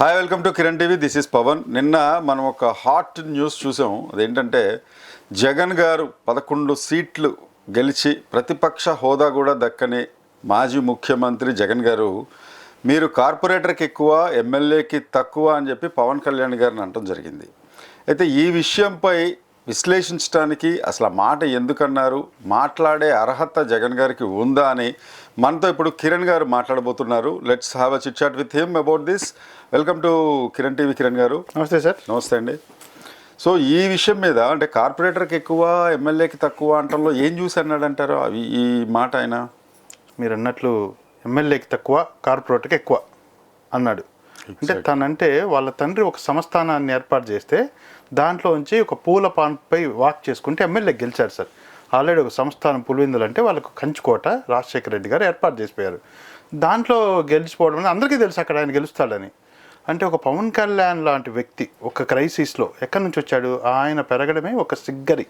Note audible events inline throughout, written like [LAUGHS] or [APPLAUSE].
Hi welcome to Kiran TV this is Pavan నిన్న మనం ఒక హాట్ న్యూస్ చూసాం. అదేంటంటే జగన్ గారు పదకొండు సీట్లు గెలిచి ప్రతిపక్ష హోదా కూడా దక్కని మాజీ ముఖ్యమంత్రి జగన్ గారు మీరు కార్పొరేటర్కి ఎక్కువ ఎమ్మెల్యేకి తక్కువ అని చెప్పి పవన్ కళ్యాణ్ గారిని అనటం జరిగింది. అయితే ఈ విషయంపై విశ్లేషించడానికి అసలు ఆ మాట ఎందుకన్నారు? మాట్లాడే అర్హత జగన్ గారికి ఉందా అని మనతో ఇప్పుడు కిరణ్ గారు మాట్లాడబోతున్నారు. Let's have a chit chat with him about this welcome to Kiran TV Kiran గారు. నమస్తే సార్. నమస్తే అండి. సో ఈ విషయం మీద అంటే కార్పొరేటర్కి ఎక్కువ ఎమ్మెల్యేకి తక్కువ అంటంలో ఏం చూసి అన్నాడంటారు? అవి ఈ మాట ఆయన? మీరు అన్నట్లు ఎమ్మెల్యేకి తక్కువ కార్పొరేట్కి ఎక్కువ అన్నాడు. అంటే తనంటే వాళ్ళ తండ్రి ఒక సంస్థానాన్ని ఏర్పాటు చేస్తే దాంట్లో నుంచి ఒక పూల పాన్పై వాక్ చేసుకుంటే ఎమ్మెల్యే గెలిచారు సార్. ఆల్రెడీ ఒక సంస్థానం పులివెందులు అంటే వాళ్ళకు కంచుకోట రాజశేఖర రెడ్డి గారు ఏర్పాటు చేసిపోయారు. దాంట్లో గెలిచిపోవడం అనేది అందరికీ తెలుసు అక్కడ ఆయన గెలుస్తాడని. అంటే ఒక పవన్ కళ్యాణ్ లాంటి వ్యక్తి ఒక క్రైసిస్లో ఎక్కడి నుంచి వచ్చాడు? ఆయన పెరగడమే ఒక సిగ్గరి.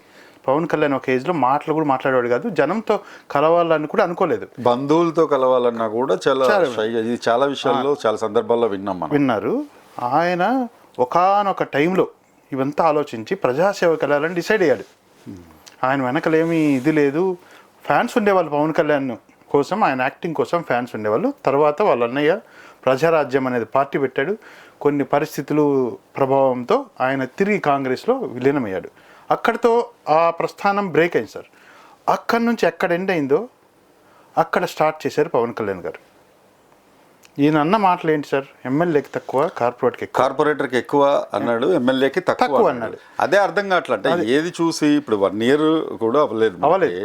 పవన్ కళ్యాణ్ ఒక ఏజ్లో మాటలు కూడా మాట్లాడేవాడు కాదు. జనంతో కలవాలని కూడా అనుకోలేదు. బంధువులతో కలవాలన్నా కూడా చాలా ఇది చాలా విషయాల్లో చాలా సందర్భాల్లో విన్నాం విన్నారు. ఆయన ఒకానొక టైంలో ఇవంతా ఆలోచించి ప్రజాసేవకి వెళ్ళాలని డిసైడ్ అయ్యాడు. ఆయన వెనకలేమి ఇది లేదు. ఫ్యాన్స్ ఉండేవాళ్ళు పవన్ కళ్యాణ్ కోసం ఆయన యాక్టింగ్ కోసం ఫ్యాన్స్ ఉండేవాళ్ళు. తర్వాత వాళ్ళ అన్నయ్య ప్రజారాజ్యం అనేది పార్టీ పెట్టాడు. కొన్ని పరిస్థితులు ప్రభావంతో ఆయన తిరిగి కాంగ్రెస్లో విలీనమయ్యాడు. అక్కడితో ఆ ప్రస్థానం బ్రేక్ అయింది సార్. అక్కడి నుంచి ఎక్కడ ఎండ్ అయిందో అక్కడ స్టార్ట్ చేశారు పవన్ కళ్యాణ్ గారు. ఈయన అన్న మాటలు ఏంటి సార్? ఎమ్మెల్యేకి తక్కువ కార్పొరేట్కి కార్పొరేటర్కి ఎక్కువ అన్నాడు ఎమ్మెల్యేకి తక్కువ అన్నాడు. అదే అర్థం కావట్లే. అంటే ఏది చూసి ఇప్పుడు వన్ ఇయర్ కూడా అవ్వలేదు. అవ్వలేదు.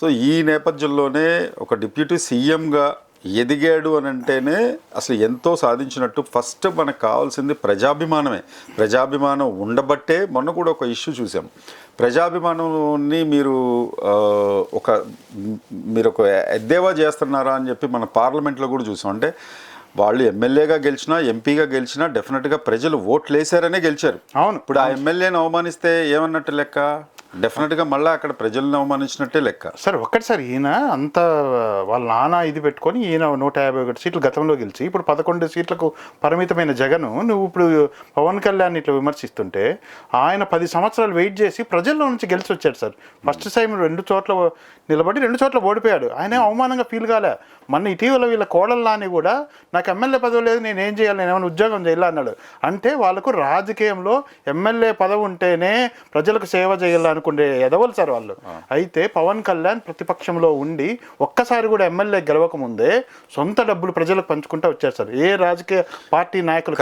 సో ఈ నేపథ్యంలోనే ఒక డిప్యూటీ సీఎంగా ఎదిగాడు అని అంటేనే అసలు ఎంతో సాధించినట్టు ఫస్ట్ మనకు కావాల్సింది ప్రజాభిమానమే. ప్రజాభిమానం ఉండబట్టే మొన్న కూడా ఒక ఇష్యూ చూసాం. ప్రజాభిమానాన్ని మీరు ఒక మీరు ఒక ఎద్దేవా చేస్తున్నారా అని చెప్పి మన పార్లమెంట్లో కూడా చూసాం. అంటే వాళ్ళు ఎమ్మెల్యేగా గెలిచినా ఎంపీగా గెలిచినా డెఫినెట్గా ప్రజలు ఓట్లు వేసారనే గెలిచారు. అవును. ఇప్పుడు ఆ ఎమ్మెల్యేని అవమానిస్తే ఏమన్నట్టు లెక్క? డెఫినెట్గా మళ్ళీ అక్కడ ప్రజలను అవమానించినట్టే లెక్క. సార్ ఒక్కటి సార్ ఈయన అంత వాళ్ళ నాన్న ఇది పెట్టుకొని ఈయన నూట యాభై ఒకటి సీట్లు గతంలో గెలిచి ఇప్పుడు పదకొండు సీట్లకు పరిమితమైన జగన్ నువ్వు ఇప్పుడు పవన్ కళ్యాణ్ ఇట్లా విమర్శిస్తుంటే ఆయన పది సంవత్సరాలు వెయిట్ చేసి ప్రజల్లో నుంచి గెలిచి వచ్చాడు సార్. ఫస్ట్ టైం రెండు చోట్ల నిలబడి రెండు చోట్ల ఓడిపోయాడు. ఆయన అవమానంగా ఫీల్ కాలే. మొన్న ఇటీవల వీళ్ళ కోడల్లాని కూడా నాకు ఎమ్మెల్యే పదవి లేదు నేను ఏం చేయాలి నేను ఏమైనా ఉద్యోగం చేయాలి అన్నాడు. అంటే వాళ్ళకు రాజకీయంలో ఎమ్మెల్యే పదవి ఉంటేనే ప్రజలకు సేవ చేయాలనుకునే ఎదవలు సార్ వాళ్ళు. అయితే పవన్ కళ్యాణ్ ప్రతిపక్షంలో ఉండి ఒక్కసారి కూడా ఎమ్మెల్యే గెలవకముందే సొంత డబ్బులు ప్రజలకు పంచుకుంటూ వచ్చారు సార్. ఏ రాజకీయ పార్టీ నాయకులు.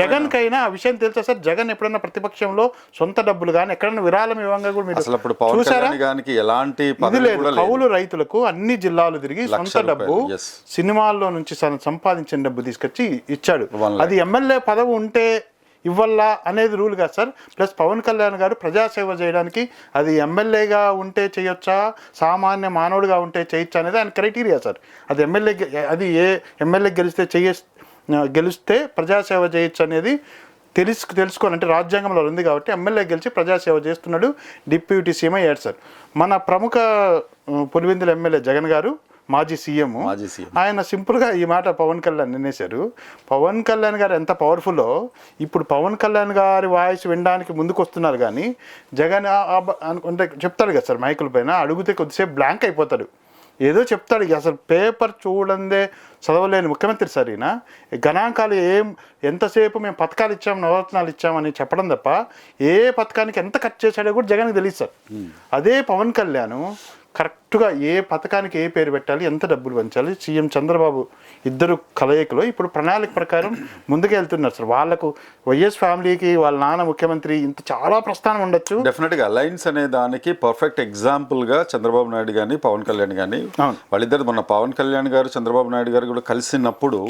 జగన్ కైనా ఆ విషయం తెలుసా సార్? జగన్ ఎప్పుడైనా ప్రతిపక్షంలో సొంత డబ్బులు కానీ ఎక్కడైనా విరాళం ఇవ్వంగా కూడా మీరు చూసారా? ఎలాంటి కౌలు రైతులకు అన్ని జిల్లాలు తిరిగి సొంత డబ్బు. సినిమాల్లో నుంచి సంపాదించిన డబ్బు తీసుకొచ్చి ఇచ్చాడు. అది ఎమ్మెల్యే పదవి ఉంటే ఇవ్వాలా అనేది రూల్ కాదు సార్. ప్లస్ పవన్ కళ్యాణ్ గారు ప్రజాసేవ చేయడానికి అది ఎమ్మెల్యేగా ఉంటే చేయొచ్చా సామాన్య మానవుడిగా ఉంటే చేయొచ్చా అనేది ఆయన క్రైటీరియా సార్. అది ఎమ్మెల్యే అది ఏ ఎమ్మెల్యే గెలిస్తే చేయ గెలిస్తే ప్రజాసేవ చేయొచ్చు అనేది తెలుసు తెలుసుకోవాలి. అంటే రాజ్యాంగంలో ఉంది కాబట్టి ఎమ్మెల్యే గెలిచి ప్రజాసేవ చేస్తున్నాడు డిప్యూటీ సీఎం అయ్యాడు సార్. మన ప్రముఖ పులివెందుల ఎమ్మెల్యే జగన్ గారు మాజీ సీఎం. ఆయన సింపుల్గా ఈ మాట పవన్ కళ్యాణ్ నిన్నేశారు. పవన్ కళ్యాణ్ గారు ఎంత పవర్ఫుల్లో ఇప్పుడు పవన్ కళ్యాణ్ గారి వాయిస్ వినడానికి ముందుకు వస్తున్నారు కానీ జగన్ ఆ- ఆ బ- అను- అంటే చెప్తాడు కదా సార్ మైకుల పైన అడిగితే కొద్దిసేపు బ్లాంక్ అయిపోతాడు. ఏదో చెప్తాడు అసలు పేపర్ చూడందే చదవలేని ముఖ్యమంత్రి సార్ ఈయన. గణాంకాలు ఏం ఎంతసేపు మేము పథకాలు ఇచ్చాం నవరత్నాలు ఇచ్చామని చెప్పడం తప్ప ఏ పథకానికి ఎంత ఖర్చు చేశాడో కూడా జగన్కి తెలియదు సార్. అదే పవన్ కళ్యాణ్ కరెక్ట్గా ఏ పథకానికి ఏ పేరు పెట్టాలి ఎంత డబ్బులు పంచాలి? సీఎం చంద్రబాబు ఇద్దరు కలయికలో ఇప్పుడు ప్రణాళిక ప్రకారం ముందుకు వెళ్తున్నారు సార్. వాళ్ళకు వైఎస్ ఫ్యామిలీకి వాళ్ళ నాన్న ముఖ్యమంత్రి ఇంత చాలా ప్రస్థానం ఉండొచ్చు. డెఫినెట్గా అలయన్స్ అనే దానికి పర్ఫెక్ట్ ఎగ్జాంపుల్గా చంద్రబాబు నాయుడు కానీ పవన్ కళ్యాణ్ కానీ. వాళ్ళిద్దరు మొన్న పవన్ కళ్యాణ్ గారు చంద్రబాబు నాయుడు గారు కూడా కలిసినప్పుడు.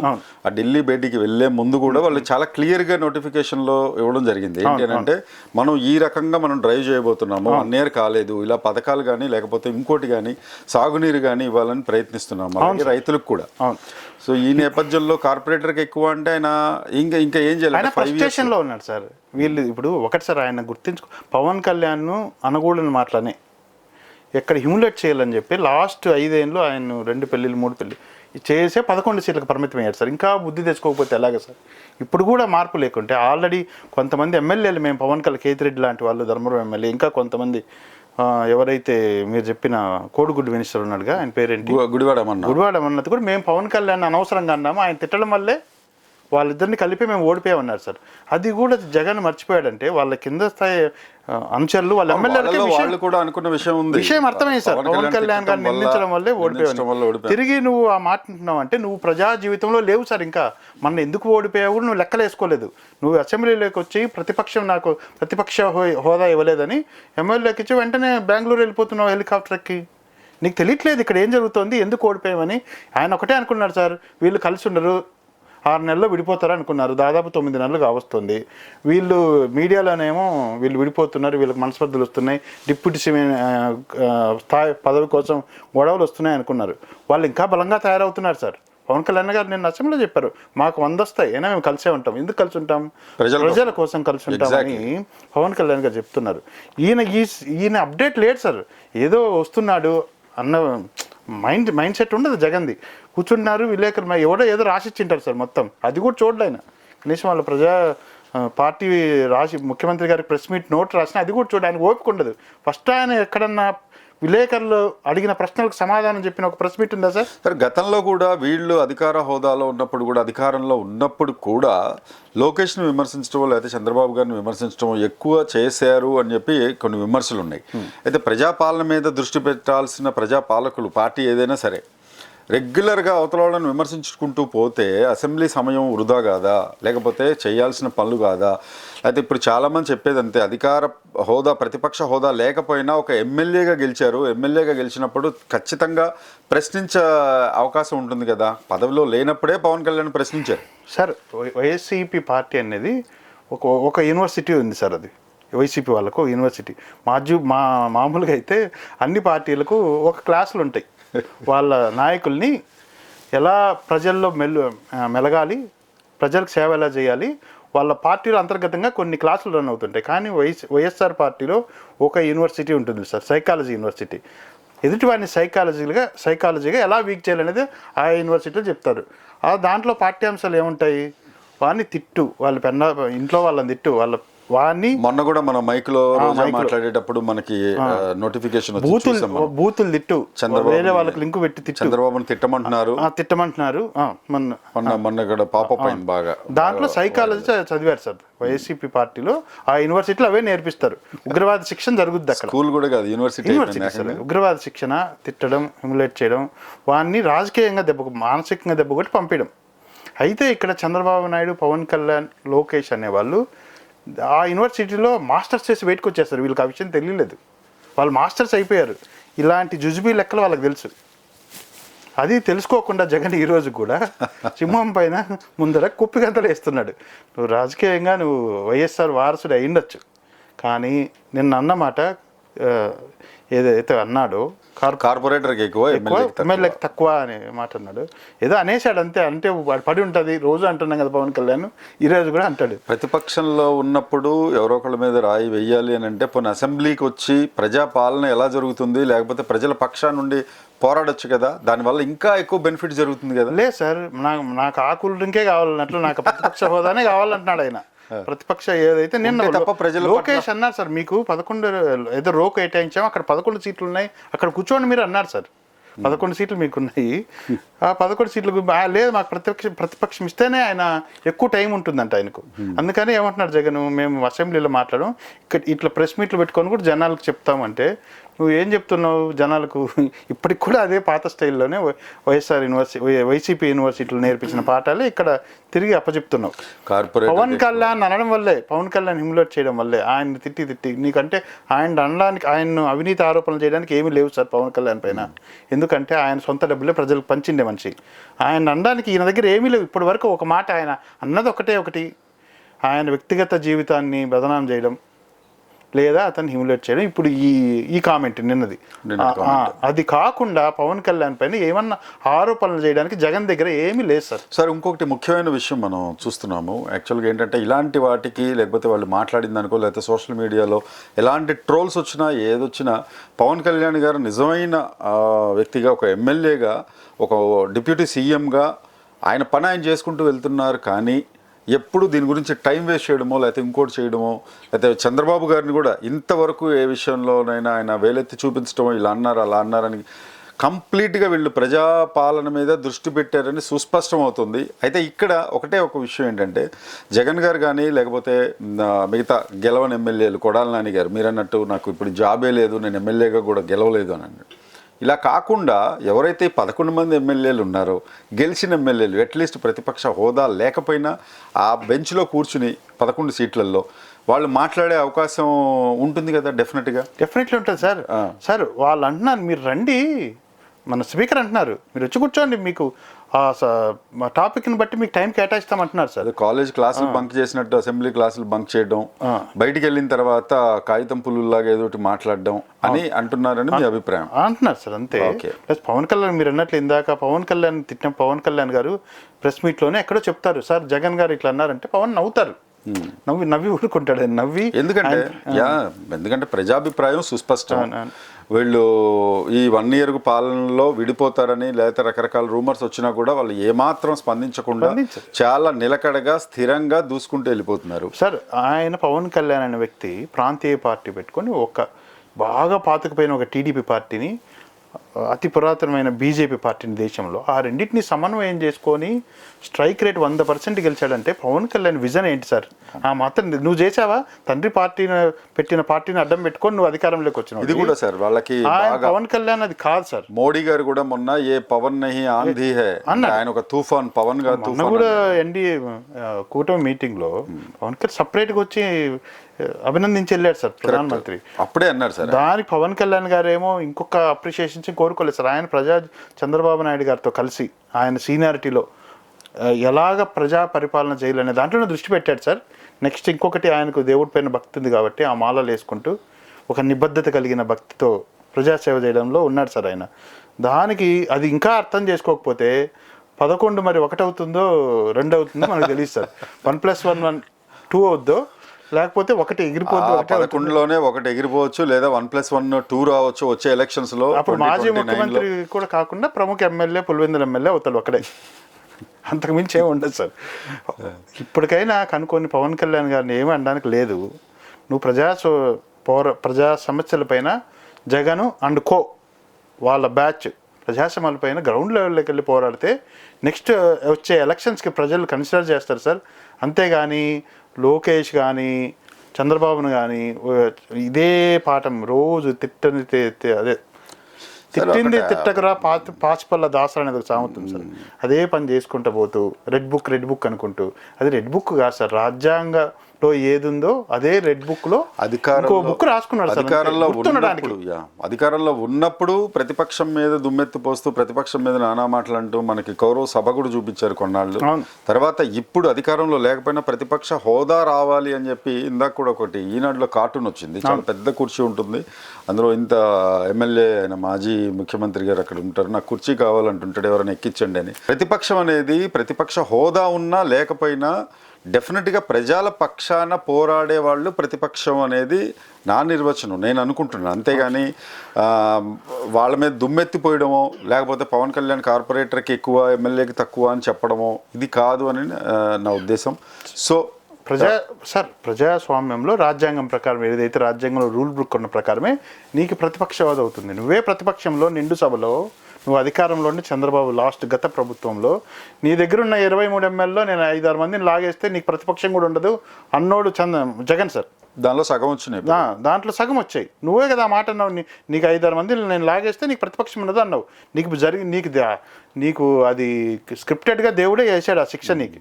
ఆ ఢిల్లీ భేటీకి వెళ్ళే ముందు కూడా వాళ్ళు చాలా క్లియర్గా నోటిఫికేషన్లో ఇవ్వడం జరిగింది. ఏంటి అంటే మనం ఈ రకంగా మనం డ్రైవ్ చేయబోతున్నాము వన్ ఇయర్ కాలేదు ఇలా పథకాలు కానీ లేకపోతే ఇంకోటి కానీ సాగునీరు కానీ ఇవ్వాలని ప్రయత్నిస్తున్నాము రైతులకు కూడా. సో ఈ నేపథ్యంలో కార్పొరేటర్కి ఎక్కువ అంటే ఆయన ఇంకా ఇంకా ఏం చేయాలి? ఫ్రస్ట్రేషన్లో ఉన్నాడు సార్. వీళ్ళు ఇప్పుడు ఒకటి సార్ ఆయన గుర్తించుకో పవన్ కళ్యాణ్ను అనకూడని మాటలనే. ఎక్కడ హ్యూమిలేట్ చేయాలని చెప్పి లాస్ట్ ఐదేళ్ళు ఆయన రెండు పెళ్ళిళ్ళు మూడు పెళ్ళి చేసే పదకొండు సీట్లకు పరిమితం అయ్యారు సార్. ఇంకా బుద్ధి తెచ్చుకోకపోతే ఎలాగ సార్? ఇప్పుడు కూడా మార్పు లేకుంటే ఆల్రెడీ కొంతమంది ఎమ్మెల్యేలు మేము పవన్ కళ్యాణ్ కేతిరెడ్డి లాంటి వాళ్ళు ధర్మవరం ఎమ్మెల్యే ఇంకా కొంతమంది ఎవరైతే మీరు చెప్పిన కోడిగుడ్డు మినిస్టర్ ఉన్నాడుగా ఆయన పేరేంటి? గు- గుడివాడమన్నా గుడివాడ అన్నది కూడా మేము పవన్ కళ్యాణ్ అనవసరంగా అన్నాము. ఆయన తిట్టడం వల్లే వాళ్ళిద్దరిని కలిపి మేము ఓడిపోయామన్నారు సార్. అది కూడా జగన్ మర్చిపోయాడంటే వాళ్ళ కింద స్థాయి అనుచరులు వాళ్ళ ఎమ్మెల్యేలకి వాళ్ళు కూడా అనుకున్న విషయం ఉంది. విషయం అర్థమైంది సార్. పవన్ కళ్యాణ్ గారిని నిందించడం వల్లే ఓడిపోయావు ఓడిపోయాను తిరిగి నువ్వు ఆ మాట అంటున్నావు అంటే నువ్వు ప్రజా జీవితంలో లేవు సార్ ఇంకా. మన ఎందుకు ఓడిపోయావు? నువ్వు లెక్కలేసుకోలేదు నువ్వు అసెంబ్లీలోకి వచ్చి ప్రతిపక్షం నాకు ప్రతిపక్ష హోదా ఇవ్వలేదని ఎమ్మెల్యేకి ఇచ్చి వెంటనే బెంగళూరు వెళ్ళిపోతున్నావు హెలికాప్టర్కి. నీకు తెలియట్లేదు ఇక్కడ ఏం జరుగుతోంది? ఎందుకు ఓడిపోయామని ఆయన ఒకటే అనుకున్నాడు సార్. వీళ్ళు కలిసి ఉండరు. ఆరు నెలల్లో విడిపోతారు అనుకున్నారు. దాదాపు తొమ్మిది నెలలు కావస్తుంది. వీళ్ళు మీడియాలోనేమో వీళ్ళు విడిపోతున్నారు. వీళ్ళకి మనస్పర్ధలు వస్తున్నాయి. డిప్యూటీ స్థాయి పదవి కోసం గొడవలు వస్తున్నాయి అనుకున్నారు. వాళ్ళు ఇంకా బలంగా తయారవుతున్నారు సార్. పవన్ కళ్యాణ్ గారు నేను అసెంబ్లీలో చెప్పారు. మాకు వంద వస్తాయి అయినా మేము కలిసే ఉంటాం. ఎందుకు కలిసి ఉంటాం? ప్రజల కోసం. కలిసి ఉంటామని పవన్ కళ్యాణ్ గారు చెప్తున్నారు. ఈయన ఈ ఈయన అప్డేట్ లేడు సార్. ఏదో వస్తున్నాడు. అన్న మైండ్ మైండ్ సెట్ ఉండదు జగన్ది. కూర్చున్నారు విలేకరు ఎవడో ఏదో రాసిచ్చింటారు సార్ మొత్తం. అది కూడా చూడలేను కనీసం వాళ్ళ ప్రజా పార్టీ రాసి ముఖ్యమంత్రి గారికి ప్రెస్ మీట్ నోట్ రాసిన అది కూడా చూడ ఆయన ఓపిక ఉండదు. ఫస్ట్ ఆయన ఎక్కడన్నా విలేకరులు అడిగిన ప్రశ్నలకు సమాధానం చెప్పిన ఒక ప్రెస్ మీట్ ఉందా సార్? సరే గతంలో కూడా వీళ్ళు అధికార హోదాలో ఉన్నప్పుడు కూడా అధికారంలో ఉన్నప్పుడు కూడా లోకేష్ను విమర్శించడం లేకపోతే చంద్రబాబు గారిని విమర్శించడం ఎక్కువ చేశారు అని చెప్పి కొన్ని విమర్శలు ఉన్నాయి అయితే ప్రజాపాలన మీద దృష్టి పెట్టాల్సిన ప్రజాపాలకులు పార్టీ ఏదైనా సరే రెగ్యులర్గా అవతల వాళ్ళని విమర్శించుకుంటూ పోతే అసెంబ్లీ సమయం వృధా కాదా లేకపోతే చేయాల్సిన పనులు కాదా అయితే ఇప్పుడు చాలామంది చెప్పేది అంతే అధికార హోదా ప్రతిపక్ష హోదా లేకపోయినా ఒక ఎమ్మెల్యేగా గెలిచారు ఎమ్మెల్యేగా గెలిచినప్పుడు ఖచ్చితంగా ప్రశ్నించే అవకాశం ఉంటుంది కదా? పదవిలో లేనప్పుడే పవన్ కళ్యాణ్ ప్రశ్నించారు. సార్ వై- వైసీపీ పార్టీ అనేది ఒక ఒక యూనివర్సిటీ ఉంది సార్ అది. వైసీపీ వాళ్ళకు యూనివర్సిటీ. మా జూ మా మామూలుగా అయితే అన్ని పార్టీలకు ఒక క్లాసులు ఉంటాయి. వాళ్ళ నాయకుల్ని ఎలా ప్రజల్లో మెల్లు మెలగాలి ప్రజలకు సేవ ఎలా చేయాలి వాళ్ళ పార్టీలో అంతర్గతంగా కొన్ని క్లాసులు రన్ అవుతుంటాయి. కానీ వైఎస్ వైఎస్ఆర్ పార్టీలో ఒక యూనివర్సిటీ ఉంటుంది సార్ సైకాలజీ యూనివర్సిటీ. ఎదుటివారిని సైకాలజీగా సైకాలజీగా ఎలా వీక్ చేయాలనేది ఆ యూనివర్సిటీలో చెప్తారు. ఆ దాంట్లో పాఠ్యాంశాలు ఏముంటాయి? వాడిని తిట్టు వాళ్ళ పెన్న ఇంట్లో వాళ్ళని తిట్టు వాళ్ళ వాడిని మొన్న కూడా మన రోజా మైక్లో. మాట్లాడేటప్పుడు మనకి నోటిఫికేషన్ బూతులు. బూతులు తిట్టు. చంద్రబాబు వేరే వాళ్ళకి లింక్ పెట్టి చంద్రబాబుని తిట్టమంటున్నారు. తిట్టమంటున్నారు. మొన్న. మొన్న మొన్న ఇక్కడ పాపప్ అయింది బాగా. దాంట్లో సైకాలజీ చదివారు సార్ వైసీపీ పార్టీలో. ఆ యూనివర్సిటీలో అవే నేర్పిస్తారు. ఉగ్రవాద శిక్షణ జరుగుద్ది అక్కడ. స్కూల్ కూడా కాదు యూనివర్సిటీ ఉగ్రవాద శిక్షణ తిట్టడం హ్యూమిలేట్ చేయడం వాడిని రాజకీయంగా దెబ్బ మానసికంగా దెబ్బ కొట్టి పంపించడం అయితే ఇక్కడ చంద్రబాబు నాయుడు పవన్ కళ్యాణ్ లోకేష్ అనేవాళ్ళు ఆ యూనివర్సిటీలో మాస్టర్స్ చేసి బయటకు వచ్చేస్తారు. వీళ్ళకి ఆ విషయం తెలియలేదు. వాళ్ళు మాస్టర్స్ అయిపోయారు. ఇలాంటి జుజుబీ లెక్కలు వాళ్ళకి తెలుసు. అది తెలుసుకోకుండా జగన్ ఈరోజు కూడా సింహం పైన ముందర కుప్పిగంతలు వేస్తున్నాడు. నువ్వు రాజకీయంగా నువ్వు వైఎస్ఆర్ వారసుడు అయ్యుండొచ్చు. కానీ నిన్న అన్నమాట ఏదైతే అన్నాడో. కార్ కార్పొరేటర్కి ఎక్కువ ఎమ్మెల్యేకి తక్కువ. అనే మాట అన్నాడు. ఏదో అనేసాడు అంతే అంటే వాడు పడి ఉంటుంది రోజు అంటున్నాం కదా పవన్ కళ్యాణ్ ఈ రోజు కూడా అంటాడు. ప్రతిపక్షంలో ఉన్నప్పుడు ఎవరో ఒకళ్ళ మీద రాయి వెయ్యాలి అని అంటే పోనీ అసెంబ్లీకి వచ్చి ప్రజా పాలన ఎలా జరుగుతుంది లేకపోతే ప్రజల పక్షా నుండి పోరాడొచ్చు కదా దానివల్ల ఇంకా ఎక్కువ బెనిఫిట్ జరుగుతుంది కదా. లేదు సార్ నాకు నాకు ఆ కూల్ డ్రింకే కావాలన్నట్లు నాకు ప్రతిపక్ష హోదానే కావాలంటున్నాడు ఆయన. ప్రతిపక్ష ఏదైతే నిన్న తప్ప ప్రజల లోకేష్ అన్నారు సార్ మీకు పదకొండు ఏదో రో కేటాయించాము అక్కడ పదకొండు సీట్లు ఉన్నాయి అక్కడ కూర్చోండి మీరు అన్నారు సార్. పదకొండు సీట్లు మీకు ఉన్నాయి ఆ పదకొండు సీట్లు లేదు మాకు ప్రతిపక్ష ప్రతిపక్షం ఇస్తేనే ఆయన ఎక్కువ టైం ఉంటుందంట ఆయనకు. అందుకని ఏమంటున్నారు జగన్ మేము అసెంబ్లీలో మాట్లాడడం ఇక్కడ ఇట్లా ప్రెస్ మీట్లు పెట్టుకొని కూడా జనాలకు చెప్తామంటే నువ్వు ఏం చెప్తున్నావు జనాలకు? ఇప్పటికి కూడా అదే పాత స్టైల్లోనే వైఎస్ఆర్ యూనివర్సిటీ వైసీపీ యూనివర్సిటీలో నేర్పించిన పాఠాలే ఇక్కడ తిరిగి అప్పచెప్తున్నావు. కార్పొరేటర్ పవన్ కళ్యాణ్ అనడం వల్లే పవన్ కళ్యాణ్ హిమ్లేట్ చేయడం వల్లే ఆయన తిట్టి తిట్టి నీకంటే ఆయన అనడానికి ఆయన్ను అవినీతి ఆరోపణలు చేయడానికి ఏమీ లేవు సార్ పవన్ కళ్యాణ్ పైన. ఎందుకంటే ఆయన సొంత డబ్బులే ప్రజలకు పంచిండే మనిషి. ఆయన అనడానికి ఈయన దగ్గర ఏమీ లేవు. ఇప్పటి వరకు ఒక మాట ఆయన అన్నది ఒకటే ఒకటి. ఆయన వ్యక్తిగత జీవితాన్ని బదనాం చేయడం లేదా అతన్ని హ్యూమిలేట్ చేయడం. ఇప్పుడు ఈ ఈ కామెంట్ నిన్నది. అది కాకుండా పవన్ కళ్యాణ్ పైన ఏమన్నా ఆరోపణలు చేయడానికి జగన్ దగ్గర ఏమీ లేదు సార్. సార్ ఇంకొకటి ముఖ్యమైన విషయం మనం చూస్తున్నాము. యాక్చువల్గా ఏంటంటే ఇలాంటి వాటికి లేకపోతే వాళ్ళు మాట్లాడింది అనుకో లేకపోతే సోషల్ మీడియాలో ఎలాంటి ట్రోల్స్ వచ్చినా ఏదొచ్చినా పవన్ కళ్యాణ్ గారు నిజమైన వ్యక్తిగా ఒక ఎమ్మెల్యేగా ఒక డిప్యూటీ సీఎంగా ఆయన పని ఆయన చేసుకుంటూ వెళ్తున్నారు. కానీ ఎప్పుడు దీని గురించి టైం వేస్ట్ చేయడమో లేకపోతే ఇంకోటి చేయడమో లేకపోతే చంద్రబాబు గారిని కూడా ఇంతవరకు ఏ విషయంలోనైనా ఆయన వేలెత్తి చూపించడమో ఇలా అన్నారు అలా అన్నారని కంప్లీట్గా వీళ్ళు ప్రజాపాలన మీద దృష్టి పెట్టారని సుస్పష్టం అవుతుంది అయితే ఇక్కడ ఒకటే ఒక విషయం ఏంటంటే జగన్ గారు కానీ లేకపోతే మిగతా గెలవని ఎమ్మెల్యేలు కొడాల నాని గారు మీరు అన్నట్టు నాకు ఇప్పుడు జాబే లేదు నేను ఎమ్మెల్యేగా కూడా గెలవలేదు అని అన్నాడు ఇలా కాకుండా ఎవరైతే పదకొండు మంది ఎమ్మెల్యేలు ఉన్నారో గెలిచిన ఎమ్మెల్యేలు అట్లీస్ట్ ప్రతిపక్ష హోదా లేకపోయినా ఆ బెంచ్లో కూర్చుని పదకొండు సీట్లలో వాళ్ళు మాట్లాడే అవకాశం ఉంటుంది కదా డెఫినెట్గా డెఫినెట్లీ ఉంటుంది సార్. సార్ వాళ్ళు అంటున్నారు మీరు రండి మన స్పీకర్ అంటున్నారు. మీరు వచ్చి కూర్చోండి మీకు ఆ టాపిక్ని బట్టి మీకు టైం కేటాయిస్తామంటున్నారు సార్. అదే కాలేజ్ క్లాసులు బంక్ చేసినట్టు అసెంబ్లీ క్లాసులు బంక్ చేయడం బయటికి వెళ్ళిన తర్వాత కాగితం పుల్లులాగా ఏదో మాట్లాడడం అని అంటున్నారని మీ అభిప్రాయం. అంటున్నారు సార్ అంతే. ప్లస్ పవన్ కళ్యాణ్ మీరు అన్నట్లు ఇందాక పవన్ కళ్యాణ్ తిట్టిన పవన్ కళ్యాణ్ గారు ప్రెస్ మీట్లోనే ఎక్కడో చెప్తారు సార్ జగన్ గారు ఇట్లా అన్నారంటే పవన్ నవ్వుతారు. నవ్వి నవ్వి ఊరుకుంటాడు నవ్వి ఎందుకంటే యా ఎందుకంటే ప్రజాభిప్రాయం సుస్పష్టం. వీళ్ళు ఈ వన్ ఇయర్ పాలనలో విడిపోతారని లేకపోతే రకరకాల రూమర్స్ వచ్చినా కూడా వాళ్ళు ఏమాత్రం స్పందించకుండా. చాలా నిలకడగా స్థిరంగా దూసుకుంటూ వెళ్ళిపోతున్నారు సార్ ఆయన పవన్ కళ్యాణ్ అనే వ్యక్తి ప్రాంతీయ పార్టీ పెట్టుకొని ఒక బాగా పాతుకుపోయిన ఒక టీడీపీ పార్టీని అతి పురాతనమైన బీజేపీ పార్టీని దేశంలో ఆ రెండింటిని సమన్వయం చేసుకొని స్ట్రైక్ రేట్ వంద పర్సెంట్ గెలిచాడంటే పవన్ కళ్యాణ్ విజన్ ఏంటి సార్? ఆ మాత్రం నువ్వు చేసావా? తండ్రి పార్టీని పెట్టిన పార్టీని అడ్డం పెట్టుకొని నువ్వు అధికారంలోకి వచ్చినావు. ఇది కూడా సార్ వాళ్ళకి పవన్ కళ్యాణ్ అది కాదు సార్. మోడీ గారు కూడా మొన్న ఏ పవన్ నహి ఆంధీ హే ఆయన ఒక తుఫాన్ పవన్గా మొన్న తుఫాన్ కూడా ఎన్డీఏ కూటమి మీటింగ్లో పవన్ కళ్యాణ్ సపరేట్గా వచ్చి ఆ, అభినందించి వెళ్ళాడు సార్ ప్రధానమంత్రి. అప్పుడే అన్నారు సార్. దానికి పవన్ కళ్యాణ్ గారు ఏమో ఇంకొక అప్రిషియేషన్స్ కోరుకోలేదు సార్. ఆయన ప్రజా చంద్రబాబు నాయుడు గారితో కలిసి ఆయన సీనియారిటీలో ఎలాగ ప్రజా పరిపాలన చేయాలనే దాంట్లోనే దృష్టి పెట్టాడు సార్ నెక్స్ట్ ఇంకొకటి ఆయనకు దేవుడి పైన భక్తి ఉంది కాబట్టి ఆ మాలలు వేసుకుంటూ ఒక నిబద్ధత కలిగిన భక్తితో ప్రజాసేవ చేయడంలో ఉన్నాడు సార్ ఆయన దానికి అది ఇంకా అర్థం చేసుకోకపోతే పదకొండు మరి ఒకటి అవుతుందో రెండు అవుతుందో మనకు తెలియదు sir [LAUGHS] one plus one one two అవుద్దో లేకపోతే ఒకటి ఎగిరిపోద్దో ఒకటే. పదకొండులోనే ఒకటి ఎగిరిపోవచ్చు లేదా వన్ ప్లస్ వన్ టూ రావచ్చు వచ్చే ఎలక్షన్స్లో అప్పుడు మాజీ 2029 లో. ముఖ్యమంత్రి కూడా కాకుండా ప్రముఖ ఎమ్మెల్యే పులివెందుల ఎమ్మెల్యే అవుతాడు ఒకడే అంతకు మించి ఏమి ఉండదు సార్. ఇప్పటికైనా కనుక్కొని పవన్ కళ్యాణ్ గారిని ఏమీ అనడానికి లేదు. నువ్వు ప్రజా పౌర ప్రజా సమస్యలపైన జగను అండ్ కో వాళ్ళ బ్యాచ్ ప్రజా పైన గ్రౌండ్ లెవెల్లోకి వెళ్ళి పోరాడితే నెక్స్ట్ వచ్చే ఎలక్షన్స్కి ప్రజలు కన్సిడర్ చేస్తారు సార్. అంతేగాని లోకేష్ కానీ చంద్రబాబును కానీ ఇదే పాఠం రోజు తిట్టని తి- అదే తిట్టింది తిట్టకరా పాత పాచిపల్ల దాసరా అనేది ఉంది సార్. అదే పని చేసుకుంటూ పోతూ రెడ్ బుక్ రెడ్ బుక్ అనుకుంటూ అది రెడ్ బుక్ కాదు సార్ రాజ్యాంగంలో ఏది ఉందో అదే రెడ్ బుక్లో అధికారంలో బుక్ రాసుకున్నాడు. అధికారంలో అధికారంలో ఉన్నప్పుడు ప్రతిపక్షం మీద దుమ్మెత్తి పోస్తూ ప్రతిపక్షం మీద నానా మాటలంటూ మనకి కౌరవ సభ కూడా చూపించారు కొన్నాళ్ళు. తర్వాత ఇప్పుడు అధికారంలో లేకపోయినా ప్రతిపక్ష హోదా రావాలి అని చెప్పి ఇందాక కూడా ఒకటి ఈనాడులో కార్టూన్ వచ్చింది. చాలా పెద్ద కుర్చీ ఉంటుంది. అందులో ఇంత ఎమ్మెల్యే అయిన మాజీ ముఖ్యమంత్రి గారు అక్కడ ఉంటారు. నాకు కుర్చీ కావాలంటుంటాడు ఎవరైనా ఎక్కించండి అని. ప్రతిపక్షం అనేది ప్రతిపక్ష హోదా ఉన్నా లేకపోయినా డెఫినెట్గా ప్రజల పక్షాన పోరాడే వాళ్ళు ప్రతిపక్షం అనేది నా నిర్వచనం. నేను అనుకుంటున్నాను అంతేగాని వాళ్ళ మీద దుమ్మెత్తిపోయడమో లేకపోతే పవన్ కళ్యాణ్ కార్పొరేటర్కి ఎక్కువ ఎమ్మెల్యేకి తక్కువ అని చెప్పడమో ఇది కాదు అని నా ఉద్దేశం. సో ప్రజా సార్ ప్రజాస్వామ్యంలో రాజ్యాంగం ప్రకారం ఏదైతే రాజ్యాంగంలో రూల్ బుక్ ఉన్న ప్రకారమే నీకు ప్రతిపక్షవాద అవుతుంది. నువ్వే ప్రతిపక్షంలో నిండు సభలో నువ్వు అధికారంలో ఉండి చంద్రబాబు లాస్ట్ గత ప్రభుత్వంలో నీ దగ్గర ఉన్న ఇరవై మూడు ఎమ్మెల్యేలో నేను ఐదారు మందిని లాగేస్తే నీకు ప్రతిపక్షం కూడా ఉండదు అన్నోడు చంద్ర జగన్ సార్. దానిలో సగం వచ్చినాయి దాంట్లో సగం వచ్చాయి. నువ్వే కదా ఆ మాట అన్నావు నీకు ఐదారు మంది నేను లాగేస్తే నీకు ప్రతిపక్షం ఉండదు అన్నావు. నీకు జరిగి నీకు నీకు అది స్క్రిప్టెడ్గా దేవుడే వేసాడు ఆ శిక్ష నీకు.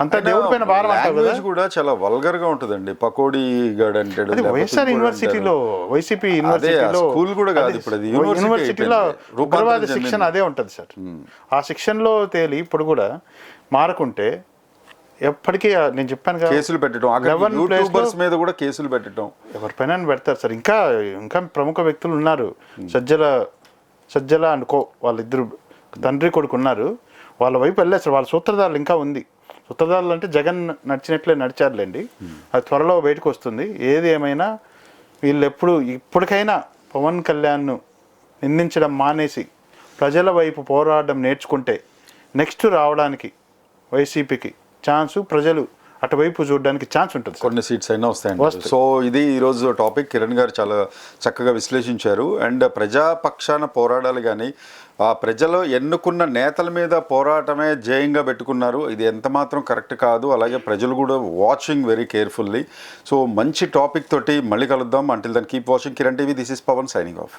అంతా దేవుడి పైన భారం లాంగ్వేజ్ కూడా చాలా వల్గర్గా ఉంటుందండి. పకోడీ గడ్ అంటాడు వైఎస్ఆర్ యూనివర్సిటీలో వైసీపీ యూనివర్సిటీలో స్కూల్ కూడా కాదు ఇప్పుడు అది. యూనివర్సిటీ యూనివర్సిటీలో ఉగ్రవాద. శిక్షణ అదే ఉంటుంది సార్. ఆ శిక్షణలో తేలి ఇప్పుడు కూడా మారకుంటే ఎప్పటికీ నేను చెప్పాను కదా కేసులు పెట్టడం. అక్కడ 11 place లో- యూట్యూబర్స్ మీద కూడా కేసులు పెట్టడం. ఎవరిపైన పెడతారు సార్. ఇంకా ఇంకా ప్రముఖ వ్యక్తులు ఉన్నారు. సజ్జల సజ్జల అండ్ కో వాళ్ళిద్దరు తండ్రి కొడుకు ఉన్నారు. వాళ్ళ వైపు వెళ్ళారు సార్. వాళ్ళ సూత్రధారులు ఇంకా ఉంది. ఉత్తరదారులు అంటే జగన్ నడిచినట్లే నడిచారులేండి. అది త్వరలో బయటకు వస్తుంది ఏది ఏమైనా వీళ్ళు ఎప్పుడు ఇప్పటికైనా పవన్ కళ్యాణ్ను నిందించడం మానేసి ప్రజల వైపు పోరాడడం నేర్చుకుంటే నెక్స్ట్ రావడానికి వైసీపీకి ఛాన్సు ప్రజలు అటువైపు చూడడానికి ఛాన్స్ ఉంటుంది కొన్ని సీట్స్ అయినా వస్తాయండి. సో ఇది ఈరోజు టాపిక్ కిరణ్ గారు చాలా చక్కగా విశ్లేషించారు. అండ్ ప్రజా పక్షాన పోరాడాలి కానీ ఆ ప్రజలు ఎన్నుకున్న నేతల మీద పోరాటమే జయంగా పెట్టుకున్నారు. ఇది ఎంత మాత్రం కరెక్ట్ కాదు. అలాగే ప్రజలు కూడా వాచింగ్ వెరీ కేర్ఫుల్లీ సో మంచి టాపిక్ తోటి మళ్ళీ కలుద్దాం. Until then keep watching Kiran TV this is Pavan signing off